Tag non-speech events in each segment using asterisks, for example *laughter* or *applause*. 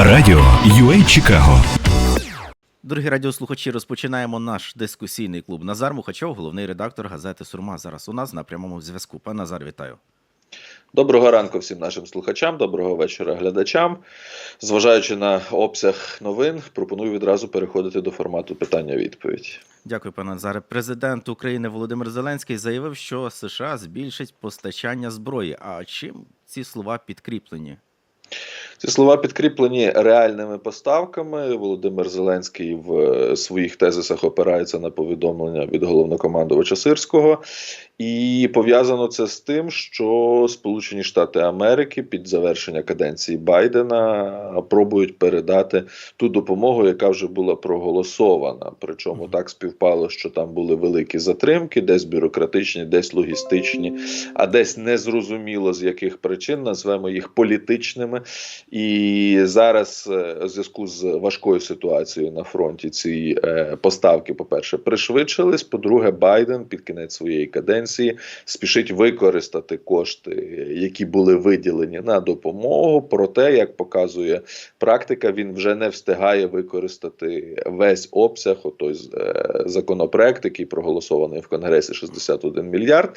Радіо UA Чикаго. Дорогі радіослухачі, розпочинаємо наш дискусійний клуб. Назар Мухачов, головний редактор газети Сурма. Зараз у нас на прямому зв'язку. Пане Назар, вітаю. Доброго ранку всім нашим слухачам, доброго вечора глядачам. Зважаючи на обсяг новин, пропоную відразу переходити до формату питання-відповідь. Дякую, пане Назаре. Президент України Володимир Зеленський заявив, що США збільшить постачання зброї. А чим ці слова підкріплені? Ці слова підкріплені реальними поставками. Володимир Зеленський в е, своїх тезисах опирається на повідомлення від головнокомандувача Сирського, і пов'язано це з тим, що Сполучені Штати Америки під завершення каденції Байдена пробують передати ту допомогу, яка вже була проголосована. Причому так співпало, що там були великі затримки, десь бюрократичні, десь логістичні, а десь незрозуміло з яких причин назвемо їх політичними. І зараз е, у зв'язку з важкою ситуацією на фронті ці е, поставки, по-перше, пришвидшились. По-друге, Байден під кінець своєї каденції спішить використати кошти, які були виділені на допомогу. Проте, як показує практика, він вже не встигає використати весь обсяг. Отой е, законопроект, який проголосований в Конгресі 61 мільярд.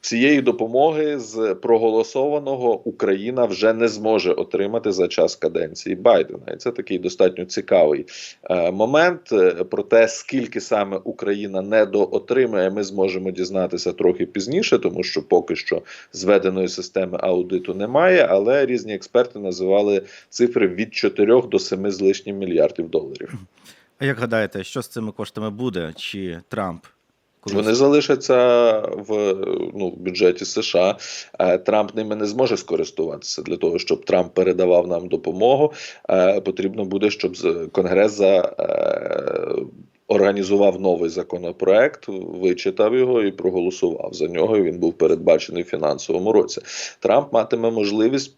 Цієї допомоги з проголосованого Україна вже не зможе отримати за час каденції Байдена. І це такий достатньо цікавий е, момент. Е, Про те, скільки саме Україна недоотримає, ми зможемо дізнатися трохи пізніше, тому що поки що зведеної системи аудиту немає. Але різні експерти називали цифри від 4 до 7 з лишнім мільярдів доларів. А як гадаєте, що з цими коштами буде? Чи Трамп? Вони залишаться в ну бюджеті США. Е, Трамп ними не зможе скористуватися для того, щоб Трамп передавав нам допомогу. е, Потрібно буде, щоб Конгрес за. Е, Організував новий законопроект, вичитав його і проголосував за нього. і Він був передбачений в фінансовому році. Трамп матиме можливість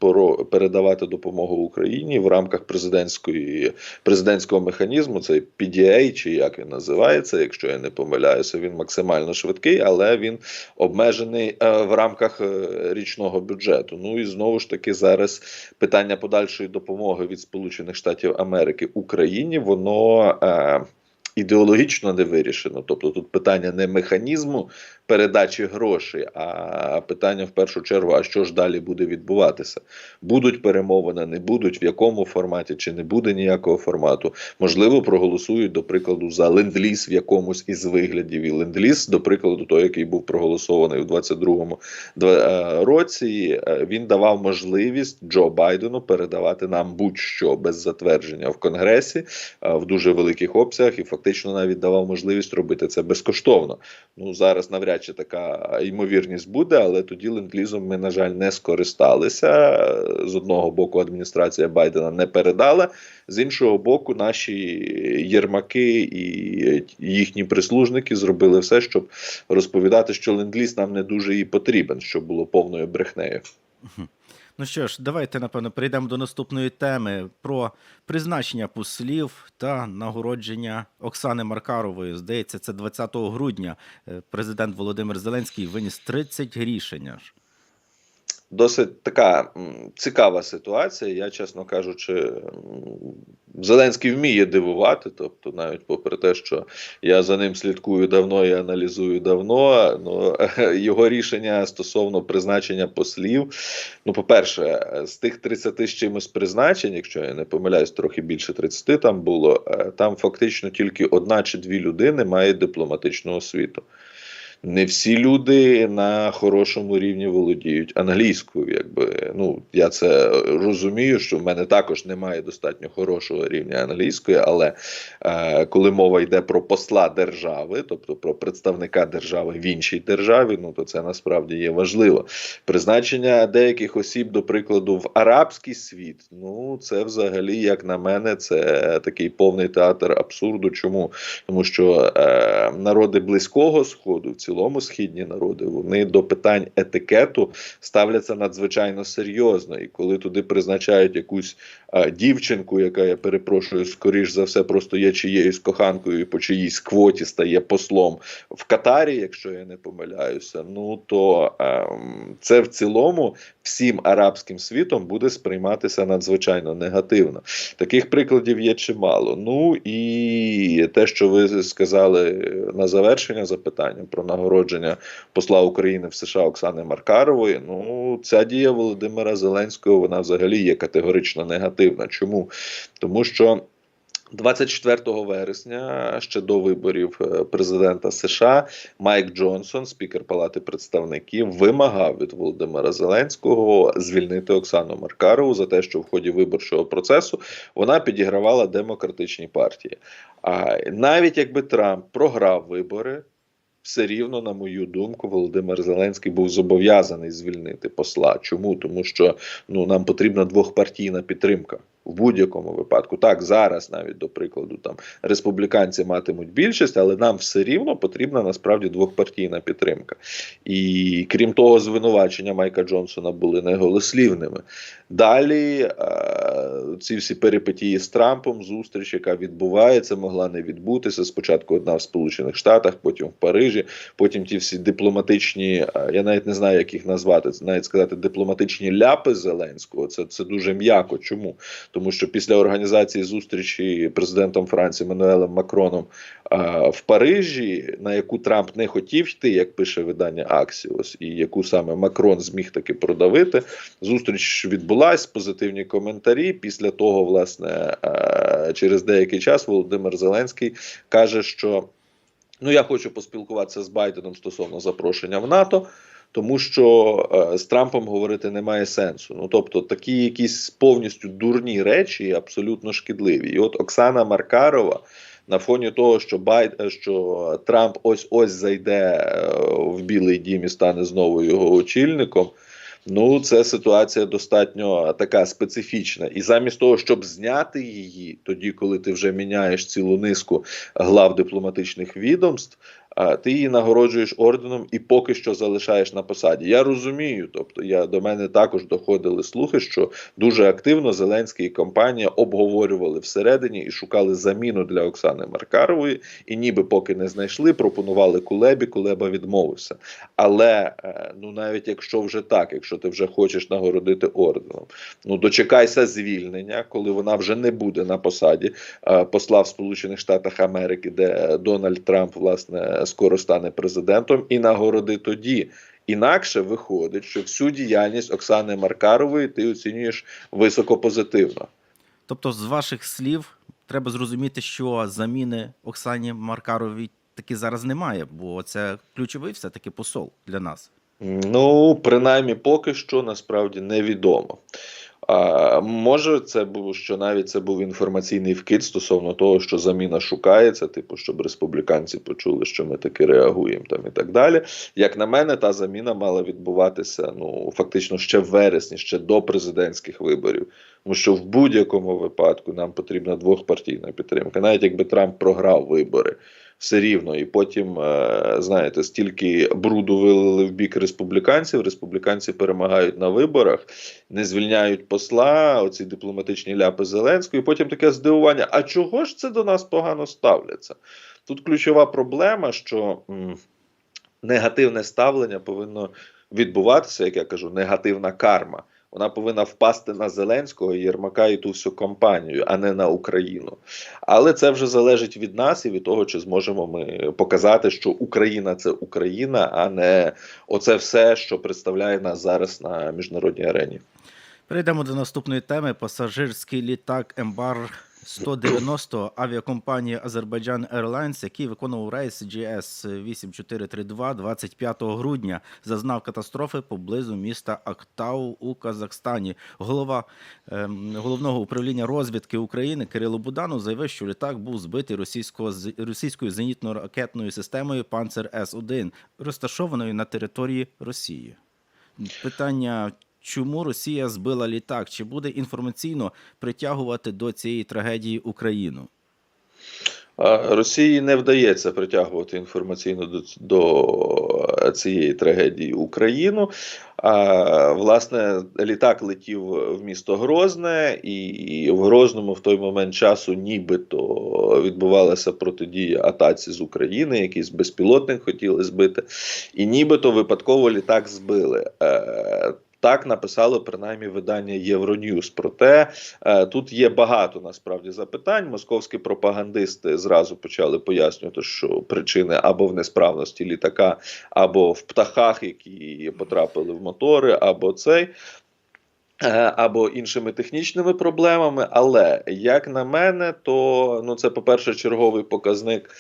передавати допомогу Україні в рамках президентської президентського механізму. Це PDA, чи як він називається, якщо я не помиляюся, він максимально швидкий, але він обмежений е, в рамках е, річного бюджету. Ну і знову ж таки зараз питання подальшої допомоги від Сполучених Штатів Америки Україні, воно. Ідеологічно не вирішено, тобто тут питання не механізму передачі грошей, а питання в першу чергу: а що ж далі буде відбуватися? Будуть перемовини, не будуть, в якому форматі, чи не буде ніякого формату. Можливо, проголосують, до прикладу, за ленд-ліз в якомусь із виглядів. І ленд-ліз, до прикладу, той, який був проголосований у 22-му е, році, е, він давав можливість Джо Байдену передавати нам будь-що без затвердження в Конгресі е, в дуже великих обсягах, і фактично навіть давав можливість робити це безкоштовно. Ну зараз навряд чи така ймовірність буде, але тоді ленд-лізом ми, на жаль, не скористалися. З одного боку, адміністрація Байдена не передала, з іншого боку, наші єрмаки і їхні прислужники зробили все, щоб розповідати, що ленд-ліз нам не дуже і потрібен, що було повною брехнею. Ну що ж, давайте напевно перейдемо до наступної теми про призначення послів та нагородження Оксани Маркарової. Здається, це 20 грудня. Е, Президент Володимир Зеленський виніс 30 рішень. Досить така цікава ситуація. Я, чесно кажучи, Зеленський вміє дивувати. Тобто, навіть попри те, що я за ним слідкую давно і аналізую давно. Ну *laughs* його рішення стосовно призначення послів. Ну, по-перше, з тих 30 з чимось призначень, якщо я не помиляюсь, трохи більше 30 там було. е, Там фактично тільки одна чи дві людини мають дипломатичну освіту. Не всі люди на хорошому рівні володіють англійською. Якби ну я це розумію, що в мене також немає достатньо хорошого рівня англійської, але е, коли мова йде про посла держави, тобто про представника держави в іншій державі, ну то це насправді є важливо. Призначення деяких осіб, до прикладу, в арабський світ, ну це взагалі, як на мене, це такий повний театр абсурду. Чому? Тому що е, народи близького сходу в цілому цілому східні народи, вони до питань етикету ставляться надзвичайно серйозно. І коли туди призначають якусь а, дівчинку, яка я перепрошую, скоріш за все, просто є чиєюсь коханкою і по чиїсь квоті стає послом в Катарі, якщо я не помиляюся, ну то ем, це в цілому всім арабським світом буде сприйматися надзвичайно негативно. Таких прикладів є чимало. Ну і те, що ви сказали на завершення запитання про нагородження посла України в США Оксани Маркарової. Ну, ця дія Володимира Зеленського вона взагалі є категорично негативна. Чому? Тому що. 24 вересня, ще до виборів е, президента США, Майк Джонсон, спікер Палати представників, вимагав від Володимира Зеленського звільнити Оксану Маркарову за те, що в ході виборчого процесу вона підігравала демократичній партії. А навіть якби Трамп програв вибори. Все рівно, на мою думку, Володимир Зеленський був зобов'язаний звільнити посла. Чому? Тому що ну нам потрібна двохпартійна підтримка в будь-якому випадку. Так, зараз навіть до прикладу, там республіканці матимуть більшість, але нам все рівно потрібна насправді двохпартійна підтримка. І крім того, звинувачення Майка Джонсона були неголослівними. Далі е, ці всі перипетії з Трампом, зустріч, яка відбувається, могла не відбутися. Спочатку одна в Сполучених Штатах, потім в Парижі, потім ті всі дипломатичні, е, я навіть не знаю, як їх назвати, навіть сказати дипломатичні ляпи Зеленського. Це, це дуже м'яко. Чому? Тому що після організації зустрічі президентом Франції Мануелем Макроном а, в Парижі, на яку Трамп не хотів йти, як пише видання Axios, і яку саме Макрон зміг таки продавити, зустріч відбулась, позитивні коментарі. Після того, власне, а, через деякий час Володимир Зеленський каже, що ну я хочу поспілкуватися з Байденом стосовно запрошення в НАТО. Тому що е, з Трампом говорити немає сенсу. Ну тобто такі якісь повністю дурні речі, абсолютно шкідливі. І от Оксана Маркарова на фоні того, що Байд, що Трамп ось ось зайде е, в Білий Дім і стане знову його очільником. Ну, це ситуація достатньо така специфічна. І замість того, щоб зняти її, тоді, коли ти вже міняєш цілу низку глав дипломатичних відомств, ти її нагороджуєш орденом і поки що залишаєш на посаді. Я розумію, тобто я до мене також доходили слухи, що дуже активно Зеленський і компанія обговорювали всередині і шукали заміну для Оксани Маркарової, і ніби поки не знайшли, пропонували Кулебі. Кулеба відмовився. Але е, ну навіть якщо вже так, якщо ти вже хочеш нагородити орденом, ну дочекайся звільнення, коли вона вже не буде на посаді е, посла в Сполучених Штатах Америки, де Дональд Трамп власне скоро стане президентом, і нагороди тоді. Інакше виходить, що всю діяльність Оксани Маркарової ти оцінюєш високопозитивно. Тобто, з ваших слів, треба зрозуміти, що заміни Оксані Маркаровій таки зараз немає, бо це ключовий все-таки посол для нас. Ну, принаймні, поки що насправді невідомо. А, Може, це був що навіть це був інформаційний вкид стосовно того, що заміна шукається, типу, щоб республіканці почули, що ми таки реагуємо там і так далі. Як на мене, та заміна мала відбуватися ну фактично ще в вересні, ще до президентських виборів. Тому що в будь-якому випадку нам потрібна двохпартійна підтримка, навіть якби Трамп програв вибори. Все рівно, і потім, е, знаєте, стільки бруду вилили в бік республіканців. Республіканці перемагають на виборах, не звільняють посла, оці дипломатичні ляпи Зеленського, і потім таке здивування: а чого ж це до нас погано ставляться? Тут ключова проблема, що негативне ставлення повинно відбуватися, як я кажу, негативна карма. Вона повинна впасти на Зеленського, Єрмака і ту всю кампанію, а не на Україну. Але це вже залежить від нас і від того, чи зможемо ми показати, що Україна це Україна, а не оце все, що представляє нас зараз на міжнародній арені. Перейдемо до наступної теми. Пасажирський літак Ембар 190 авіакомпанії Азербайджан Airlines, який виконував рейс GS 8432 25 грудня, зазнав катастрофи поблизу міста Актау у Казахстані. Голова ем, головного управління розвідки України Кирило Буданов заявив, що літак був збитий російського російською зенітно-ракетною системою Панцер С 1 розташованою на території Росії. Питання. Чому Росія збила літак? Чи буде інформаційно притягувати до цієї трагедії Україну? Росії не вдається притягувати інформаційно до, до цієї трагедії Україну. А, власне, літак летів в місто Грозне, і, в Грозному в той момент часу нібито відбувалася протидія атаці з України, якийсь безпілотник хотіли збити, і нібито випадково літак збили. Так написало принаймні видання Євроньюз. Проте е, тут є багато насправді запитань. Московські пропагандисти зразу почали пояснювати, що причини або в несправності літака, або в птахах, які потрапили в мотори, або цей. Е, Або іншими технічними проблемами, але як на мене, то ну це по-перше, черговий показник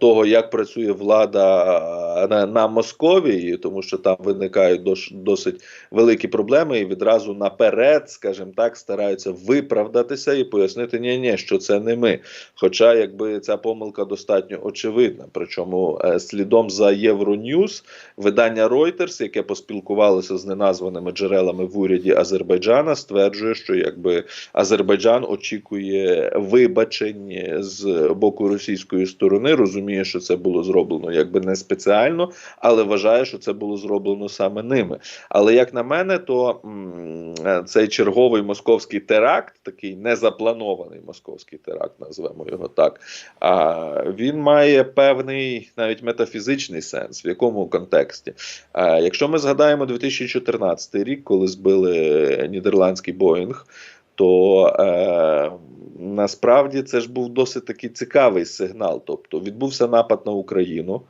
того, як працює влада е, на, на Московії, тому що там виникають дос, досить великі проблеми, і відразу наперед, скажімо так, стараються виправдатися і пояснити, ні, ні, що це не ми. Хоча, якби ця помилка достатньо очевидна. Причому е, слідом за Євроньюз видання Reuters, яке поспілкувалося з неназваними джерелами в уряді Азербайджана, стверджує, що якби Азербайджан очікує вибачень з боку російської сторони, розуміє, що це було зроблено якби не спеціально, але вважає, що це було зроблено саме ними. Але як на мене, то м, цей черговий московський теракт, такий незапланований московський теракт, назвемо його так. А він має певний навіть метафізичний сенс, в якому контексті. А, якщо ми згадаємо 2014 рік, коли збили нідерландський Боїнг, то е, насправді це ж був досить такий цікавий сигнал. Тобто відбувся напад на Україну.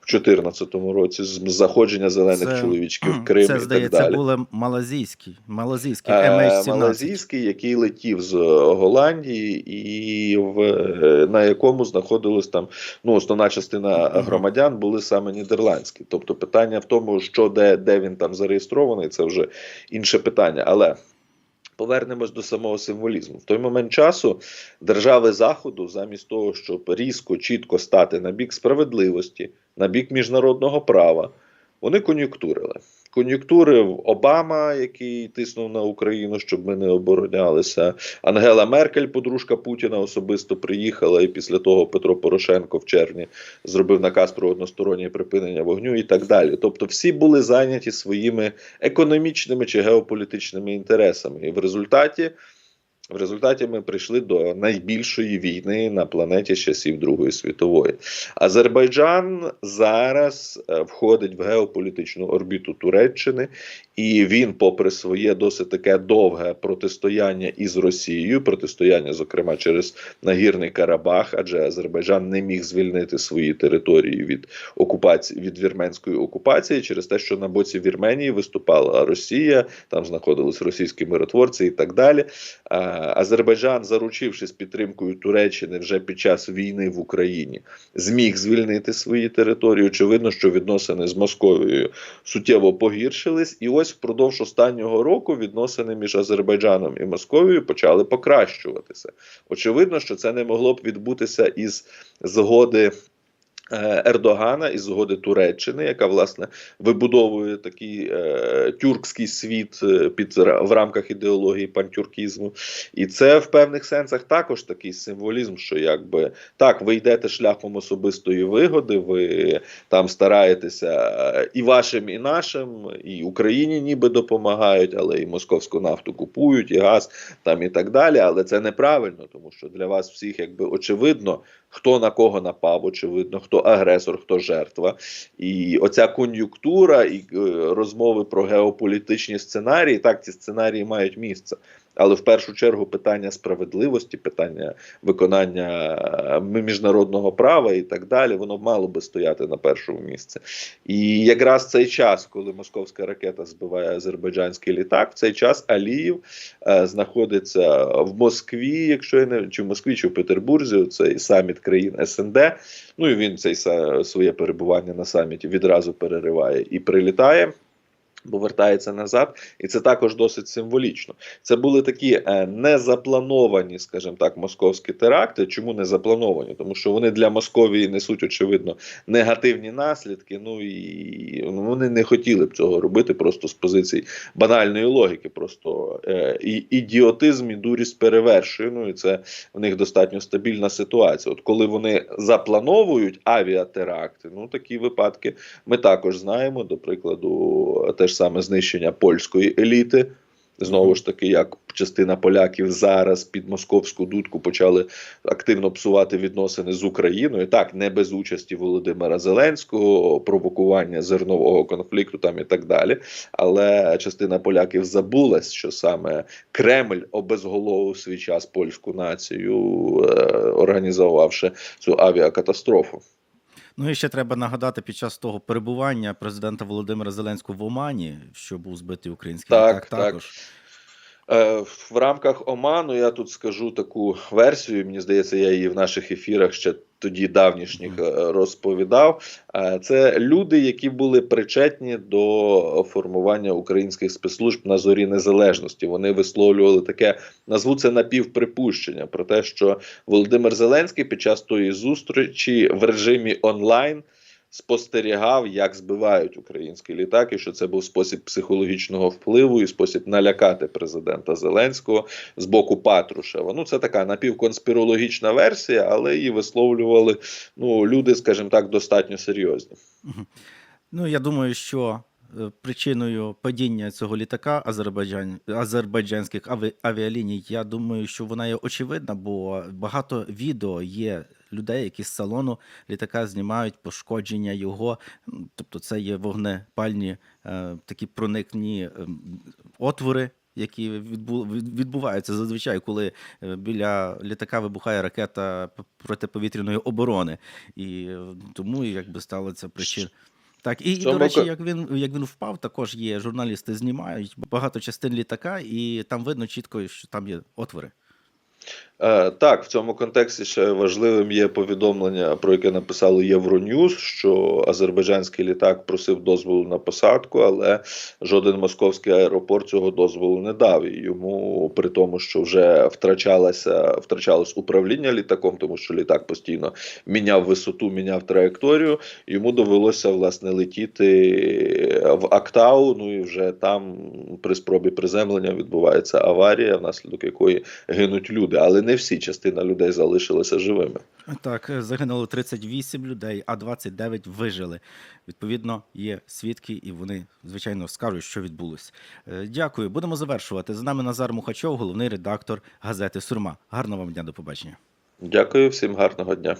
В 2014 році з заходження зелених Це- чоловічків в Крим Це, і здається, так далі. були малазійський, малазійський Е, MH17. Малазійський, який летів з Голландії, і в е, на якому знаходилось там ну основна частина громадян були саме нідерландські. Тобто питання в тому, що де, де він там зареєстрований, це вже інше питання. Але повернемось до самого символізму. В той момент часу держави Заходу, замість того, щоб різко, чітко стати на бік справедливості, на бік міжнародного права, вони кон'юнктурили. Кон'юнктурив Обама, який тиснув на Україну, щоб ми не оборонялися. Ангела Меркель, подружка Путіна, особисто приїхала, і після того Петро Порошенко в червні зробив наказ про одностороннє припинення вогню і так далі. Тобто, всі були зайняті своїми економічними чи геополітичними інтересами. І в результаті. В результаті ми прийшли до найбільшої війни на планеті з часів Другої світової. Азербайджан зараз е, входить в геополітичну орбіту Туреччини, і він, попри своє досить таке довге протистояння із Росією, протистояння, зокрема, через нагірний Карабах, адже Азербайджан не міг звільнити свої території від окупації від вірменської окупації через те, що на боці Вірменії виступала Росія, там знаходились російські миротворці і так далі. Азербайджан, заручившись підтримкою Туреччини вже під час війни в Україні, зміг звільнити свої території. Очевидно, що відносини з Московією суттєво погіршились, і ось впродовж останнього року відносини між Азербайджаном і Московією почали покращуватися. Очевидно, що це не могло б відбутися із згоди. Е, Ердогана із згоди Туреччини, яка власне вибудовує такий е, тюркський світ е, під в рамках ідеології пантюркізму, і це в певних сенсах також такий символізм, що якби так, ви йдете шляхом особистої вигоди, ви там стараєтеся е, і вашим, і нашим, і Україні ніби допомагають, але і московську нафту купують, і газ там і так далі. Але це неправильно, тому що для вас всіх якби очевидно, хто на кого напав, очевидно, хто агресор, хто жертва. І оця кон'юнктура і е, розмови про геополітичні сценарії, так ці сценарії мають місце. Але в першу чергу питання справедливості, питання виконання е, міжнародного права і так далі, воно мало би стояти на першому місці. І якраз цей час, коли московська ракета збиває азербайджанський літак, в цей час Аліїв е, знаходиться в Москві, якщо я не чи в Москві, чи в Петербурзі, цей саміт країн СНД. Ну і він цей своє перебування на саміті відразу перериває і прилітає. Повертається назад, і це також досить символічно. Це були такі е, незаплановані, скажімо так, московські теракти. Чому не заплановані? Тому що вони для Московії несуть очевидно негативні наслідки. Ну і вони не хотіли б цього робити просто з позицій банальної логіки. Просто е, і ідіотизм і дурість перевершує. Ну і це в них достатньо стабільна ситуація. От коли вони заплановують авіатеракти, ну такі випадки ми також знаємо. До прикладу, те ж саме знищення польської еліти. Знову ж таки, як частина поляків зараз під московську дудку почали активно псувати відносини з Україною, так не без участі Володимира Зеленського, провокування зернового конфлікту там і так далі. Але частина поляків забулась, що саме Кремль обезголовив свій час польську націю, е, організувавши цю авіакатастрофу. Ну і ще треба нагадати під час того перебування президента Володимира Зеленського в Омані, що був збитий український Так, літак так. також. Е, В рамках Оману я тут скажу таку версію. Мені здається, я її в наших ефірах ще тоді давнішніх е, розповідав. Е, Це люди, які були причетні до формування українських спецслужб на зорі незалежності. Вони висловлювали таке, назву це напівприпущення про те, що Володимир Зеленський під час тої зустрічі в режимі онлайн спостерігав, як збивають українські літаки, що це був спосіб психологічного впливу і спосіб налякати президента Зеленського з боку Патрушева. Ну, це така напівконспірологічна версія, але її висловлювали ну, люди, скажімо так, достатньо серйозні. Ну, я думаю, що е, причиною падіння цього літака Азербайджан, азербайджанських аві, авіаліній, я думаю, що вона є очевидна, бо багато відео є людей, які з салону літака знімають пошкодження його. Тобто, це є вогнепальні е, такі проникні ем, отвори. Які відбу- відбуваються зазвичай, коли е, біля літака вибухає ракета протиповітряної оборони, і е, тому якби стала ця причина. Так, і, і до речі, як він як він впав, також є журналісти знімають багато частин літака, і там видно чітко, що там є отвори. Е, Так, в цьому контексті ще важливим є повідомлення, про яке написало Євроньюз, що азербайджанський літак просив дозволу на посадку, але жоден московський аеропорт цього дозволу не дав. І йому при тому, що вже втрачалося втрачалось управління літаком, тому що літак постійно міняв висоту, міняв траєкторію. Йому довелося власне летіти в Актау. Ну і вже там при спробі приземлення відбувається аварія, внаслідок якої гинуть люди. Але не всі частина людей залишилися живими. Так, е, загинуло 38 людей, а 29 вижили. Відповідно, є свідки, і вони, звичайно, скажуть, що відбулося. Е, Дякую. Будемо завершувати. З нами Назар Мухачов, головний редактор газети Сурма. Гарного вам дня, до побачення. Дякую всім гарного дня.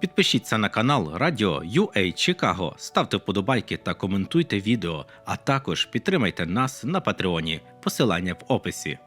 Підпишіться на канал Радіо UA Чикаго, ставте вподобайки та коментуйте відео, а також підтримайте нас на Патреоні. Посилання в описі.